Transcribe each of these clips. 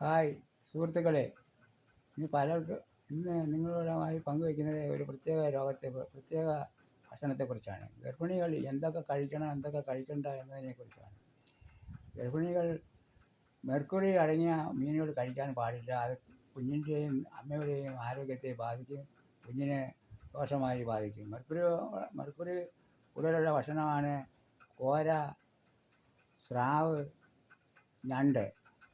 Hi സുഹൃത്തുക്കളെ. ഇന്ന് പലർക്കും ഇന്ന് നിങ്ങളുമായി പങ്കുവയ്ക്കുന്നത് ഒരു പ്രത്യേക രോഗത്തെ പ്രത്യേക ഭക്ഷണത്തെക്കുറിച്ചാണ്. ഗർഭിണികൾ എന്തൊക്കെ കഴിക്കണം എന്തൊക്കെ കഴിക്കണ്ട എന്നതിനെക്കുറിച്ചാണ്. ഗർഭിണികൾ മെർക്കുറി അടങ്ങിയ മീനുകൾ കഴിക്കാൻ പാടില്ല. അത് കുഞ്ഞിന്റെയും അമ്മയുടെയും ആരോഗ്യത്തെ ബാധിക്കും കുഞ്ഞിനെ ദോഷമായി ബാധിക്കും. മെർക്കുറി മെർക്കുറി കൂടുതലുള്ള ഭക്ഷണമാണ് കോര സ്രാവ് ഞണ്ട്.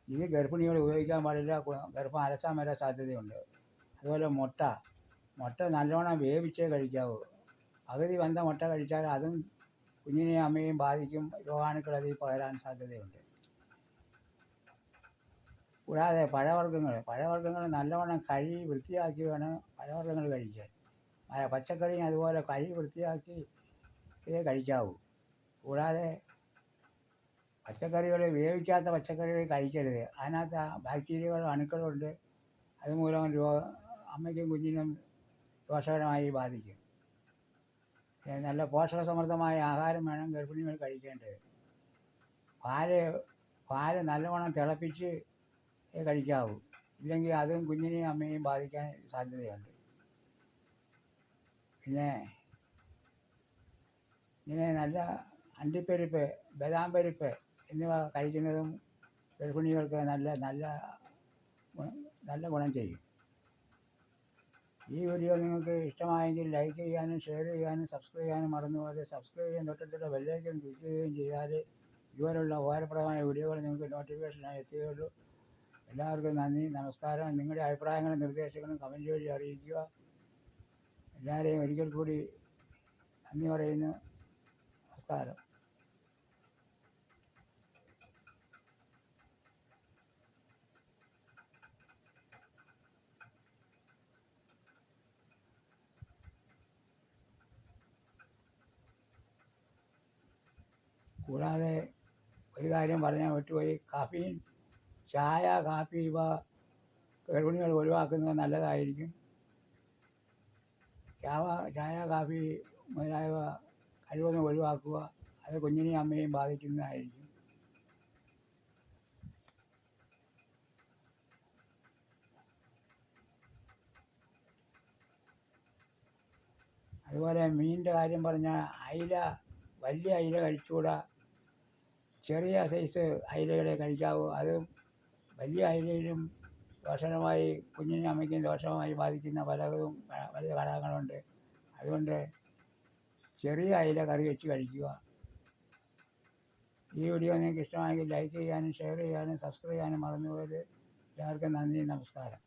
ഇത് ഗർഭിണികൾ ഉപയോഗിക്കാൻ പാടില്ല ഗർഭം അലസാൻ വരെ സാധ്യതയുണ്ട്. അതുപോലെ മുട്ട മുട്ട നല്ലോണം വേവിച്ചേ കഴിക്കാവൂ. പകുതി വന്ന മുട്ട കഴിച്ചാൽ അതും കുഞ്ഞിനെയും അമ്മയും ബാധിക്കും രോഗാണുക്കൾ അതിൽ പകരാൻ സാധ്യതയുണ്ട്. കൂടാതെ പഴവർഗങ്ങൾ പഴവർഗങ്ങൾ നല്ലവണ്ണം കഴുകി വൃത്തിയാക്കി വേണം പഴവർഗങ്ങൾ കഴിക്കാൻ. പച്ചക്കറിയും അതുപോലെ കഴുകി വൃത്തിയാക്കി ഇതേ കഴിക്കാവൂ. കൂടാതെ പച്ചക്കറികൾ വേവിക്കാത്ത പച്ചക്കറികൾ കഴിക്കരുത്. അതിനകത്ത് ബാക്ടീരിയകളും അണുക്കളുണ്ട്. അതുമൂലം രോഗം അമ്മയ്ക്കും കുഞ്ഞിനും ദോഷകരമായി ബാധിക്കും. നല്ല പോഷകസമൃദ്ധമായ ആഹാരം വേണം ഗർഭിണികൾ കഴിക്കേണ്ടത്. പാൽ പാൽ നല്ലവണ്ണം തിളപ്പിച്ച് കഴിക്കാവൂ. ഇല്ലെങ്കിൽ അതും കുഞ്ഞിനെയും അമ്മയെയും ബാധിക്കാൻ സാധ്യതയുണ്ട്. പിന്നെ ഇങ്ങനെ നല്ല അണ്ടിപ്പരിപ്പ് ബദാം പരിപ്പ് എന്നിവ കഴിക്കുന്നതും ഗർഭിണികൾക്ക് നല്ല നല്ല നല്ല ഗുണം ചെയ്യും. ഈ വീഡിയോ നിങ്ങൾക്ക് ഇഷ്ടമായെങ്കിൽ ലൈക്ക് ചെയ്യാനും ഷെയർ ചെയ്യാനും സബ്സ്ക്രൈബ് ചെയ്യാനും മറന്നുപോലെ സബ്സ്ക്രൈബ് ചെയ്യാൻ തൊട്ടടുത്തുള്ള ബെല്ലൈക്കൻ ക്ലിക്ക് ചെയ്യുകയും ചെയ്താൽ ഇതുപോലുള്ള ഉപകാരപ്രദമായ വീഡിയോകൾ നിങ്ങൾക്ക് നോട്ടിഫിക്കേഷനായി എത്തുകയുള്ളൂ എല്ലാവർക്കും നന്ദി നമസ്കാരം. നിങ്ങളുടെ അഭിപ്രായങ്ങളും നിർദ്ദേശങ്ങളും കമന്റ് വഴി അറിയിക്കുക. എല്ലാവരെയും ഒരിക്കൽ കൂടി നന്ദി പറയുന്നു. നമസ്കാരം. കൂടാതെ ഒരു കാര്യം പറഞ്ഞാൽ വിട്ടുപോയി. കാഫീൻ ചായ കാപ്പി ഇവ ഗർഭിണികൾ ഒഴിവാക്കുന്നത് നല്ലതായിരിക്കും. ചാവ ചായ കാപ്പി മുതലായവ കഴിവതും ഒഴിവാക്കുക. അത് കുഞ്ഞിനെയും അമ്മയെയും ബാധിക്കുന്നതായിരിക്കും. അതുപോലെ മീനിന്റെ കാര്യം പറഞ്ഞാൽ അയില വലിയ അയില കഴിച്ചുകൂടാ. ചെറിയ സൈസ് അയിലകളെ കഴിക്കാവൂ. അത് വലിയ അയിലയിലും ദോഷകരമായി കുഞ്ഞിനെ അമ്മയ്ക്കും ദോഷമായി ബാധിക്കുന്ന പലതും പല ഘടകങ്ങളുണ്ട്. അതുകൊണ്ട് ചെറിയ അയില കറി വെച്ച് കഴിക്കുക. ഈ വീഡിയോ നിങ്ങൾക്ക് ഇഷ്ടമായെങ്കിൽ ലൈക്ക് ചെയ്യാനും ഷെയർ ചെയ്യാനും സബ്സ്ക്രൈബ് ചെയ്യാനും മറന്നുപോലെ എല്ലാവർക്കും നന്ദി നമസ്കാരം.